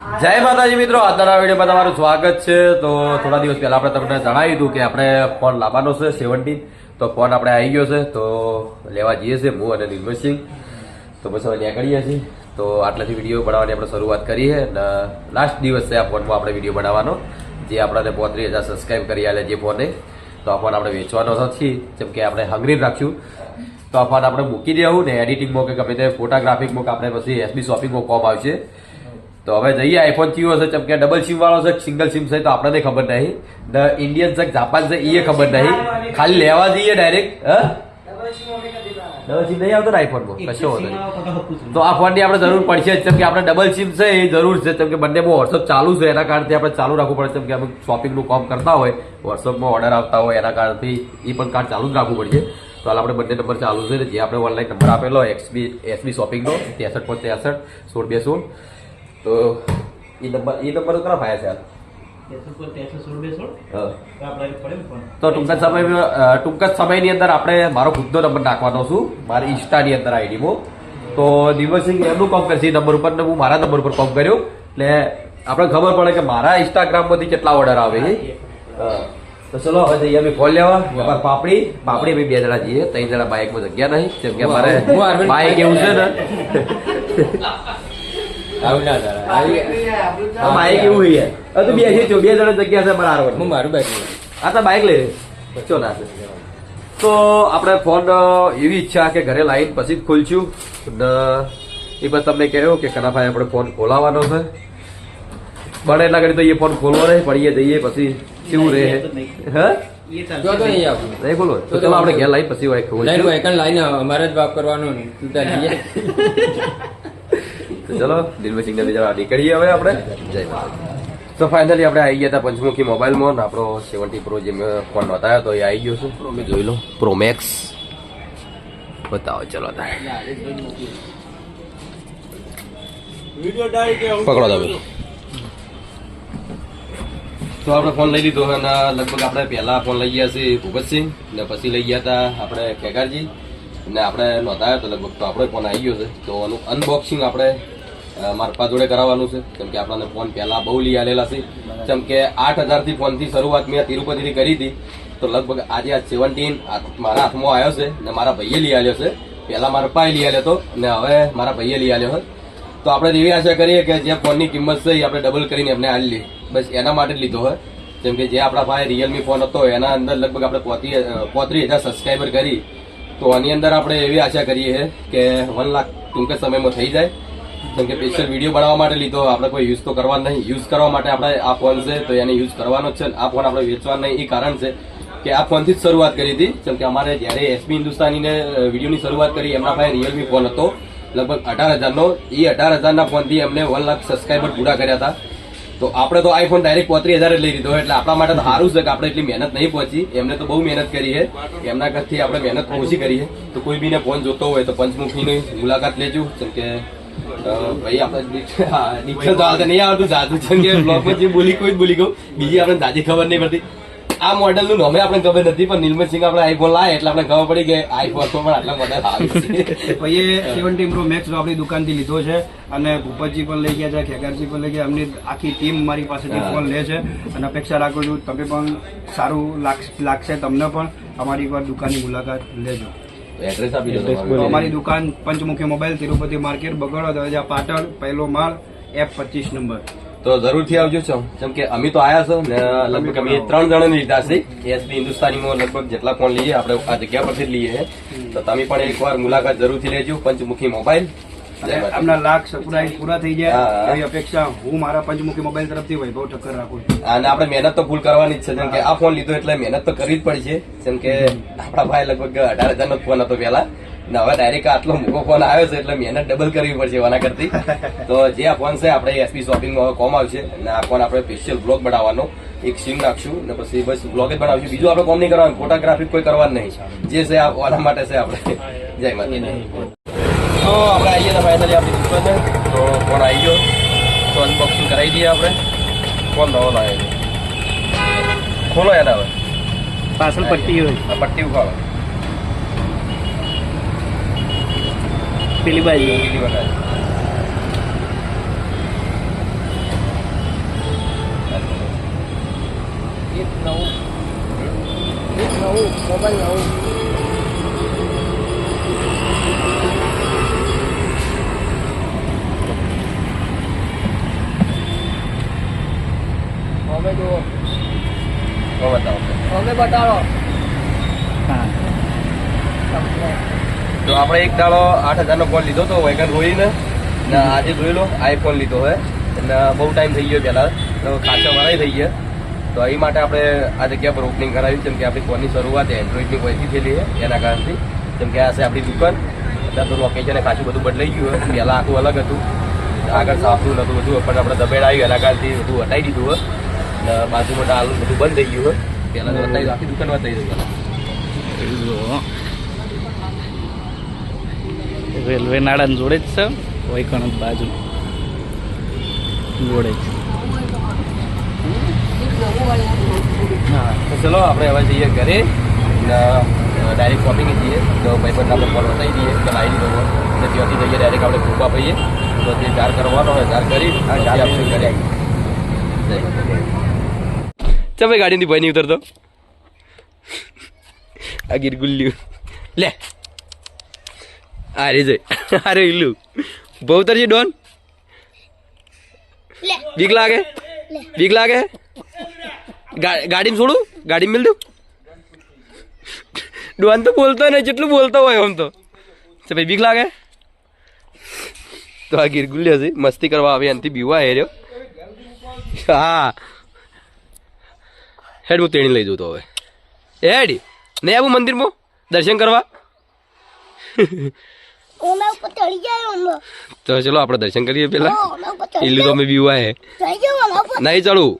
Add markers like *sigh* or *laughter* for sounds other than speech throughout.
જય માતાજી મિત્રો, આજના વિડીયોમાં તમારું સ્વાગત છે. તો થોડા દિવસ પહેલા આપણે તમને જણાવ્યું હતું કે આપણે ફોન લાવવાનો છે સેવન્ટીન તો ફોન આપણે આવી ગયો છે, તો લેવા જઈએ છીએ, હું અને નિર્મલસિંહ તો બસ હવે નીકળીએ છીએ. તો આટલાથી વીડિયો બનાવવાની આપણે શરૂઆત કરી છે. અને લાસ્ટ દિવસ છે આ ફોનમાં આપણે વીડિયો બનાવવાનો. જે આપણને પોત્રીસ હજાર સબસ્ક્રાઈબ કરી આલે જે ફોને. તો આ ફોન આપણે વેચવાનો નથી જેમ કે આપણે હંગરી રાખ્યું તો આ ફોન આપણે મૂકી દેવું ને એડિટિંગમાં કે ગમે તે ફોટોગ્રાફિકમાં આપણે પછી એસબી શોપિંગમાં કોમ આવશે. તો હવે જઈએ આઈફોન કયો હશે જેમ કે ડબલ સિમ વાળો છે સિંગલ સિમ છે તો આપણને ખબર નહીં. ધ ઇન્ડિયન છે જાપાન છે એ ખબર નહીં. ખાલી લેવા જઈએ ડાયરેક્ટ હા? ડબલ સિમ નહીં આવતો ને આઈફોનમાં કશો તો આ ફોનની આપણે જરૂર પડશે જેમ કે આપણે ડબલ સિમ છે એ જરૂર છે. જેમ કે બંને વોટ્સઅપ ચાલુ છે એના કારણથી આપણે ચાલુ રાખવું પડે. જેમ કે અમે શોપિંગનું કામ કરતા હોય વોટ્સઅપમાં ઓર્ડર આવતા હોય એના કારણથી એ પણ કાર્ડ ચાલુ જ રાખવું પડશે. તો હાલ આપણે બંને નંબર ચાલુ છે જે આપણે ઓનલાઈન નંબર આપેલો એક્સબી એસબી શોપિંગનો ત્રેસઠ પર ત્રેસઠ સોળ બે સોળ. તો એ નંબર એ નંબર તો કરા ભાયા છે. તો ટૂંક જ સમયમાં ટૂંક જ સમયની અંદર આપણે મારો ખુદનો નંબર નાખવાનો છું મારી ઇન્સ્ટાની અંદર આઈડીમાં. તો દિવસિંહ એમનું કોમ કરશે એ નંબર ઉપર ને હું મારા નંબર ઉપર કામ કર્યો. એટલે આપણે ખબર પડે કે મારા ઇન્સ્ટાગ્રામમાંથી કેટલા ઓર્ડર આવે છે. હા. તો ચલો હવે જઈએ અમે ફોન લેવા. અમારે પાપડી. પાપડી અમે બે જણા જઈએ. ત્રણ જણા બાઇકમાં જગ્યા નહીં. જેમ કે અમારે હું બાઇક એવું છે ને. આવું ના થાય. આ બાઇક એવું છે? હવે તો બે છે જો બે જણા જગ્યા છે અમારા હું મારું બાઈક આ તો બાઈક લઈ ચો ના તો આપણે ફોન એવી ઈચ્છા કે ઘરે લાવીને પછી જ ખોલશું. એ પછી તમને કહ્યું કે કનાભાઈ આપણે ફોન ખોલાવાનો છે. બને એટલા ઘડી તો એ ફોન ખોલવો રહે પડીએ જઈએ પછી કેવું રહે. હે? ખોલો તો ચલો આપણે ઘેર લાવી પછી હોય લાઈન ખોલશું વાયકન અમારે જ બાપ કરવાનું. *laughs* તું ચલો દિલભાઈ સિંગલ જવા નીકળીએ હવે આપણે. જય માતા તો ફાઇનલી આપણે આવી ગયા હતા પંચમુખી મોબાઈલમાં આપણો સેવન્ટી પ્રો જે મેં ફોન બતાવ્યો તો એ આવી ગયો છે. પ્રો મેં જોઈ લો. પ્રો મેક્સ બતાવો ચલો તારે. પકડો તમે. તો આપણે ફોન લઈ લીધો અને લગભગ આપણે પહેલા ફોન લઈ ગયા છે ભૂપતસિંહ ને પછી લઈ ગયા હતા આપણે ખેગારજી ને આપણે નોંધાયો તો લગભગ તો આપણો ફોન આવી ગયો છે. તો આનું અનબોક્સિંગ આપણે અ, મારા પપ્પા જોડે કરાવવાનું છે. કેમ કે આપણને ફોન પહેલા બહુ લઈ આલેલા છે. કેમ કે આઠ હજારથી ફોનથી શરૂઆત મેં તિરુપતિથી કરી હતી. તો લગભગ આજે આ સેવન્ટીન મારા હાથમાં આવ્યો છે ને મારા ભાઈએ લઈ આવ્યો છે. પહેલાં મારા પપ્પાએ લઈ આવ્યો હતો ને હવે મારા ભાઈએ લઈ આવ્યો હતો તો આપણે એવી આશા કરીએ કે જે ફોનની કિંમત છે એ આપણે ડબલ કરીને એમને આલી લઈએ. બસ એના માટે જ લીધો હોય જેમ કે જે આપણા પાસે રિયલમી ફોન હતો એના અંદર લગભગ આપણે પોત્રી પોત્રીસ હજાર સબસ્ક્રાઈબર કરી. તો આની અંદર આપણે એવી આશા કરીએ કે વન લાખ ટૂંક સમયમાં થઈ જાય. જેમ કે સ્પેશિયલ વીડિયો બનાવવા માટે લીધો, આપણે કોઈ યુઝ તો કરવા નહીં. યુઝ કરવા માટે આપણે આ ફોન છે, તો એને યુઝ કરવાનો જ છે. આ ફોન આપણે વેચવાનો નહીં, એ કારણ છે કે આ ફોનથી જ શરૂઆત કરી હતી. જેમ કે અમારે જ્યારે એસબી હિન્દુસ્તાનીને વિડીયોની શરૂઆત કરી, એમના પાસે રિયલમી ફોન હતો. લગભગ અઢાર હજારનો. એ અઢાર હજારના ફોનથી એમને વન લાખ સબસ્ક્રાઈબર પૂરા કર્યા હતા. તો આપણે તો આઈફોન ડાયરેક્ટ પોત્રીસ હજાર જ લઈ લીધો એટલે આપણા માટે તો સારું છે કે આપણે એટલી મહેનત નહીં પહોંચી. એમને તો બહુ મહેનત કરી છે. એમના કરતી આપણે મહેનત ઓછી કરી છે. તો કોઈ બીને ફોન જોતો હોય તો પંચમુખીની મુલાકાત લેજો. જેમ કે બોલી કોઈ બોલી ગયું. બીજી આપણે જાજી ખબર નહીં પડતી. આ મોડલનું નામે આપણે ખબર નથી, પણ નિર્મલસિંહ આપણે આઈફોન લાય, એટલે આપણે ખબર પડી કે આઈફોન પણ આટલા મોડેલ આવે છે. ભાઈએ સેવન્ટીન પ્રો મેક્સ આપણી દુકાનથી લીધો છે અને ભૂપતજી પણ લઈ ગયા છે, ખેગારજી પણ લઈ ગયા, એમની આખી ટીમ મારી પાસેથી. ફોન લે છે અને અપેક્ષા રાખું છું, તમે પણ સારું લાગશે તમને પણ, અમારી એકવાર દુકાનની મુલાકાત લેજો. એડ્રેસ આપી દો અમારી દુકાન પંચમુખી મોબાઈલ તિરુપતિ માર્કેટ બગડો દરજા પાટણ પહેલો માળ એફ પચીસ નંબર. તો જરૂરથી આવજો છો. જેમ કે અમે તો આયા છો ને લગભગ અમે ત્રણ જણાને લીધા છે. એસબી હિન્દુસ્તાનીમાં લગભગ જેટલા ફોન લઈએ આપણે આ જગ્યા પરથી જ લઈએ. તો તમે પણ એકવાર મુલાકાત જરૂરથી લેજો પંચમુખી મોબાઈલ. માતા. લાખ સપરાઈ પૂરા થઈ જાય એવી અપેક્ષા હું મારા પંચમુખી મોબાઈલ તરફથી વૈભવ ઠક્કર રાખું છું. અને આપણે મહેનત તો ફૂલ કરવાની જ છે. જેમ કે આ ફોન લીધો એટલે મહેનત તો કરવી જ પડશે. જેમ કે આપણા ભાઈ લગભગ અઢાર હજાર નો ફોન હતો પેલા ને હવે ડાયરેક્ટ આટલો મોટો ફોન આવ્યો છે એટલે મહેનત ડબલ કરવી પડશે એના કરતી. *laughs* તો જે આ ફોન છે આપણે એસપી શોપિંગમાં કોમ આવશે. અને આ ફોન આપણે સ્પેશિયલ બ્લોગ બનાવવાનો. એક સીમ નાખશું. ને પછી બસ બ્લોગ જ બનાવશું. બીજું આપણે કોમ નહીં કરવાનું. ફોટોગ્રાફી કોઈ કરવાનું નહીં. જે છે આ ઓના માટે છે આપણે. જય માતા તો આપણે આવીએ તો ફાઇનલી આપણી દુકાન. તો ફોન આવી ગયો. તો અનબોક્સિંગ કરાવી દઈએ આપણે. ફોન નવો લાવે છે? ખોલો યાર હવે પાછળ પટ્ટી હોય. પટ્ટી ઉખાડો. પેલી બાજુ. પેલી બાજુ. એક નવું. એક નવું. મોબાઈલ નવું. તો આપણે એક દાડો આઠ હજારનો ફોન લીધો હતો વેગન રોઈને ને આજે જોઈ લો આઈફોન લીધો હોય એટલે બહુ ટાઈમ થઈ ગયો પહેલાં તો વરાઈ થઈ ગયા. તો એ માટે આપણે આ જગ્યા પર ઓપનિંગ કરાવી જેમ કે આપણી ફોનની શરૂઆત એન્ડ્રોઈડની વયથી થયેલી છે એના કારણથી. જેમ કે આ છે આપણી દુકાન. અત્યારે તો લોકેશન ખાસું બધું બદલાઈ ગયું હોય પહેલાં આખું અલગ હતું. આગળ સાફનું નહોતું બધું પણ આપણે દબેડ આવી એના કારણથી બધું હટાવી દીધું હોય ને બાજુમાં ડાલું બધું બંધ થઈ ગયું હોય પહેલાં તો હટાવી આખી દુકાન બતાવી રેલવે નાળાની જોડે જ છે વૈકણ બાજુ. જોડે જ. હા તો ચલો આપણે હવે જઈએ ઘરે. ડાયરેક્ટ શોપિંગ જઈએ. તો ભાઈ બંને આપણે ફોન બતાવી દઈએ. કે લાવી દીધો અને ત્યાંથી જઈએ ડાયરેક્ટ આપણે કૃપા પડીએ તો જે ચાર કરવાનો હોય ચાર કરી આપણે ઘરે ચાલ ભાઈ ગાડીની ભય નહીં ઉતરતો? આ ગીર ગુલ્લ્યું લે. અરે જય અરે ઇલ્લુ બહુ ઉતરજે ડોન. બીક લાગે? બીક લાગે? ગાડી ગાડીમાં છોડું? ગાડી મિલ દઉં? ડોન તો બોલતો નહીં જેટલું બોલતો હોય આમ તો. તો ભાઈ બીક લાગે? તો આ ગીરગુલ્યો છે મસ્તી કરવા આવે એનાથી બીવા હેર્યો હા. હેડ હું તેણી લઈ જઉં તો હવે. હેડ નહીં આવું મંદિરમાં? દર્શન કરવા? તો ચલો આપણે દર્શન કરીએ પેલા ઉપર તો અમે બીવા હે. નહીં ચડું.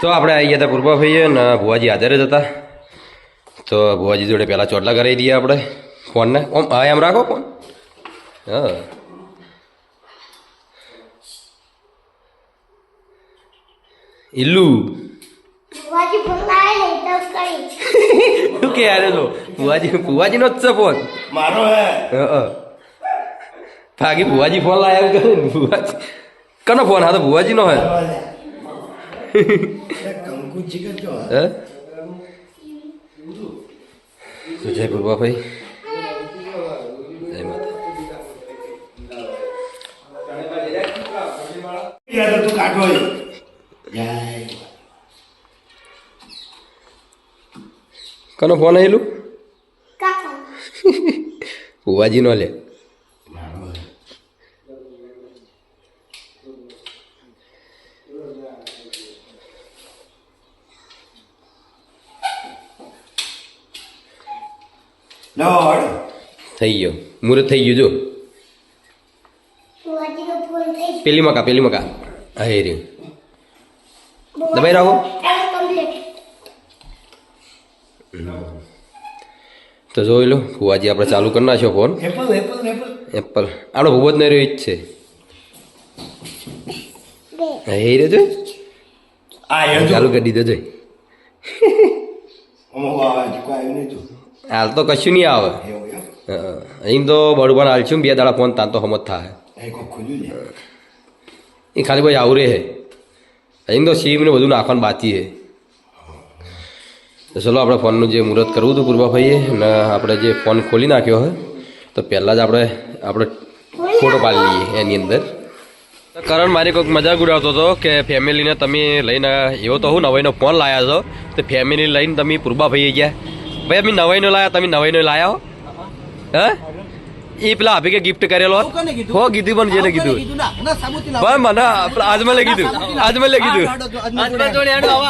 તો આપણે આવી ગયા હતા પૂર્વા ભાઈએ ને ભુવાજી હાજર જ હતા. તો ભુવાજી જોડે પહેલાં ચોટલા કરાવી દઈએ આપણે ફોનને. ઓમ હા એમ રાખો ફોન. હા. ને કરી શું કે આરે તો ભુવાજી ભુવાજીનો જ છે ફોન મારો હે હા ભાગી ભુવાજી ફોન લાયા કરે ને ભુવાજી કનો ફોન હા તો ભુવાજીનો હે હે તો જય ભાઈ જય માતા તું કાઢો કનો ફોન આવેલું કાકા. ભુવાજીનો લે. થઈ ગયો. મુહૂર્ત થઈ ગયું જો. વાજીનો ફોન થઈ પેલી મકા પેલી મકા. હા એ રહ્યું દબાઈ રાખો. તો જોઈ લો ભુવાજી આપણે ચાલુ કરી નાખ્યો phone. Apple Apple Apple Apple આપણો ભૂવો જ નહીં રહ્યો જ છે. હા એ રહ્યો જોઈ ચાલુ કરી દીધો જોઈ. હાલ તો કશું નહીં આવે. અહીં તો બળવાન હાલ છું બે દાડા ફોન તાન તો હમત થાય. ને એ ખાલી ભાઈ આવરે હે અહીં તો સીમને બધું નાખવાનું બાકી તો ચલો આપણે ફોનનું જે મુહૂર્ત કરવું હતું પૂર્વાભાઈએ અને આપણે જે ફોન ખોલી નાખ્યો હોય તો પહેલાં જ આપણે આપણે ફોટો પાડી લઈએ એની અંદર. કરણ, મારી કોઈક મજાક ઉડાવતો હતો કે ફેમિલીને તમે લઈને એવો તો હું નવાઈનો ફોન લાયા છો, તો ફેમિલી લઈને તમે પૂર્વાભાઈએ ગયા. ભાઈ, અમે નવાઈનો લાયા, તમે નવાઈનો લાયા હો. હે? એ પેલા આપી કે ગિફ્ટ કરેલો હો કીધું પણ જેને કીધું? ભાઈ મને આજ મેં લઈ કીધું. આજમાં લઈ કીધું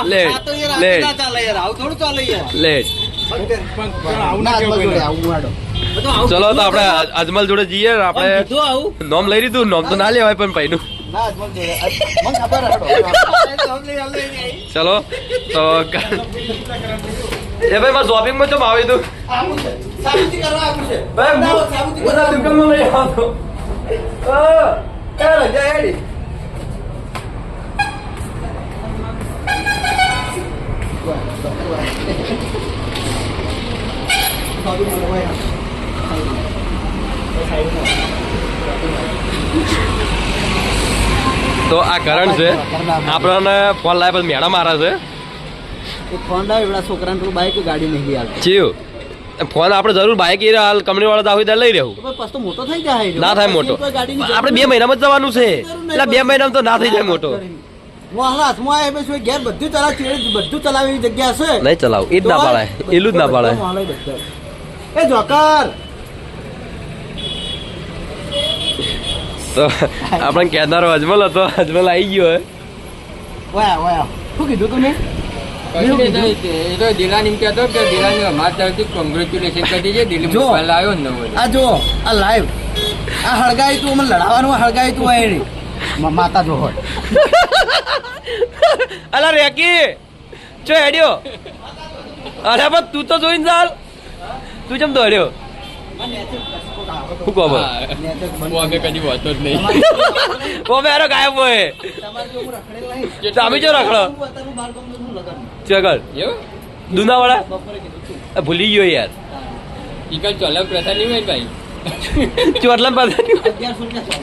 લેટ લેટ લેટ ચલો તો આપણે અજમલ જોડે જઈએ ને આપણે નોમ લઈ લીધું નોમ તો ના લેવાય પણ ભાઈનું *laughs* ચલો તો *laughs* એ ભાઈ મારે શોપિંગમાં ચમ આવી તું? ભાઈ બધા દુકાનમાં લઈ આવતો એ રજા હેડી તો આ કરણ છે. આપણને ફોન પછી મેડમ મારા છે. ફોન લાવ એવડા છોકરાને પેલું બાઈક ગાડી નહીં લઈ આવતી ફોન આપણે જરૂર બાઇક એ હાલ કંપની વાળા દાખવી ત્યાં લઈ રહ્યું. તો મોટો થઈ જાય ના થાય મોટો. પછી કોઈ ગાડીની આપણે બે મહિનામાં જ જવાનું છે. એટલે બે મહિનામાં તો ના થઈ જાય મોટો. નહીં ચલાવું. એ જ ના પાડાય. એટલું જ ના પાડાય. એ જોકર! તો આપણે કહેનારો અજમલ હતો. અજમલ આવી ગયો હે. શું કીધું તમે? નહીં થાય. એ તો દિલાને કહેતો કે દિલાને અમારા તરફથી કરી દેજે. દિલ્હી જો. ને નવો. આ જો આ લાઈવ આ હળગાઈ તું મને લડાવવાનું હળગાઈ તું એની. માતા જો હોય અલા રેકી ચો હેડ્યો અરે પણ તું તો જોઈને ચાલ તું જેમ દોડ્યો ગાયબ હોય તમારે જો હું રખડેલ નહીં. તો અમે જો રખડો ચગલ. આ ભૂલી ગયો યાર. ઈ કાલ ચોલા પ્રથા નહીં હોય ભાઈ? ચોટલા અગિયારસો રૂપિયા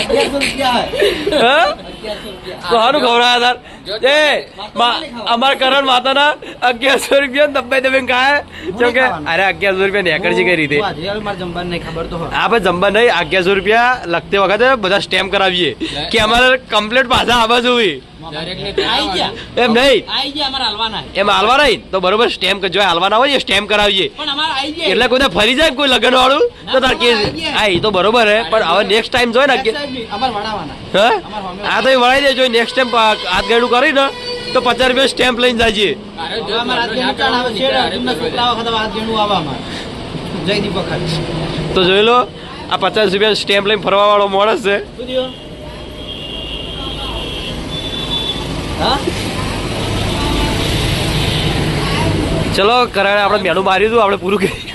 અગિયારસો રૂપિયા તો હારું ખવડાયા તાર. એ અમાર કરણ માતાના અગિયારસો રૂપિયા દબાઈ દબાઈ ખાય. કેમ કે અરે અગિયારસો રૂપિયા નેકર છે કઈ રીતે. આપણે જમવા નહીં અગિયારસો રૂપિયા લખતે વખતે બધા સ્ટેમ્પ કરાવીએ. કે અમારે કમ્પ્લીટ પાછા આવવા જોઈએ એમ નહીં. એમ હાલવા નહીં. તો બરોબર સ્ટેમ્પ જો હાલવાના હોય સ્ટેમ્પ કરાવીએ. પણ અમારે આઈ ગયા. એટલે કોઈ ફરી જાય કોઈ લગન વાળું તો તાર કે હા એ તો બરોબર હે પણ હવે નેક્સ્ટ ટાઈમ જોઈ ને કે અમારે વડાવાના. હા? હા તો એ વળાઈ દેજો નેક્સ્ટ ટાઈમ હાથ ગાડું કરી ને તો પચાસ રૂપિયા સ્ટેમ્પ લઈને જાજે. તો જોઈ લો, આ પચાસ રૂપિયા સ્ટેમ્પ લઈને ફરવા વાળો માણસ છે. ચલો કરાણે આપણે મેનું માર્યું હતું આપણે પૂરું કરી.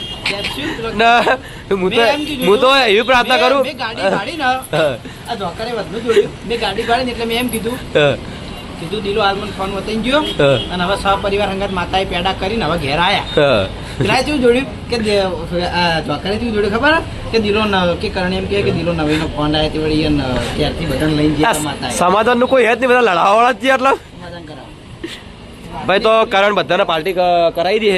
ના હું તો હું એવી પ્રાર્થના કરું. મેં ગાડી ગાડી ને આ જોકરે વધુ જોડ્યું મેં ગાડી ગાડી એટલે મેં એમ કીધું. કીધું દિલો હાલ ફોન વતાઈ ગયો અને હવે સહપરિવાર હંગાત માતાએ પેડા કરીને હવે ઘેર આયા. પેલા કેવું જોડ્યું કે જોકરે કેવું જોડ્યું ખબર? કે દિલો ન- કે કરણ એમ કે દિલો નવીનો ફોન આવ્યો તે વળી ત્યારથી બધાને લઈને સમાધાનનું કોઈ હેત નહીં બધા લડાવાળા જ છે એટલે ભાઈ તો કારણ બધાને પાર્ટી કરાવી દે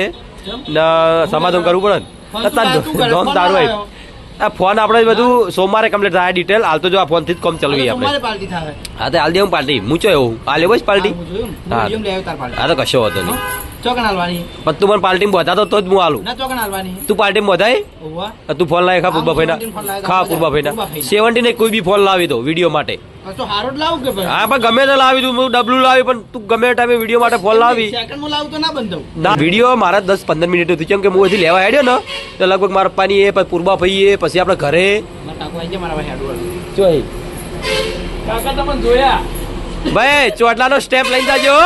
કેમ? ને સમાધાન કરવું પડે. ફોન ને શું લાવ્યો? તું કરે? ધોમ ફોન તારું? આ ફોન આપણે બધું સોમવારે કમ્પ્લીટ થાય ડિટેલ હાલ તો જો આ ફોનથી જ કોમ ચલવી આપણે. હા તો હાલ દે હું પાર્ટી. મૂચો એવું હાલ એવું જ પાર્ટી? હા, તો કશો હતો નહીં? હાલવાની. પણ તું મને પાર્ટી બતાતો તો જ હું હાલું. ના ચોકન હાલવાની. તું પાર્ટી બધાય? તું ફોન લાવી ખા પૂર્વા ભાઈના હું 17 ફોન લાવ્યો તો ખા પૂર્વા ભાઈના. સેવન્ટી ને કોઈ બી ફોન લાવી દો વીડિયો માટે. હા પણ ગમે તે લાવી તું. ડબલું લાવી પણ તું ગમે ટાઈમે વીડિયો માટે ફોન લાવી. સેકન્ડમાં લાવું તો ના બંધાવું. ના વીડિયો મારા દસ પંદર મિનિટ હતી કેમ કે હું અહીંથી લેવા હેડ્યો ને તો લગભગ મારા પપ્પાની એ પછી પૂર્વા ભાઈ એ પછી આપણે ઘરે. જોઈ ભાઈ ચોટલાનો સ્ટેપ લઈને જાજો.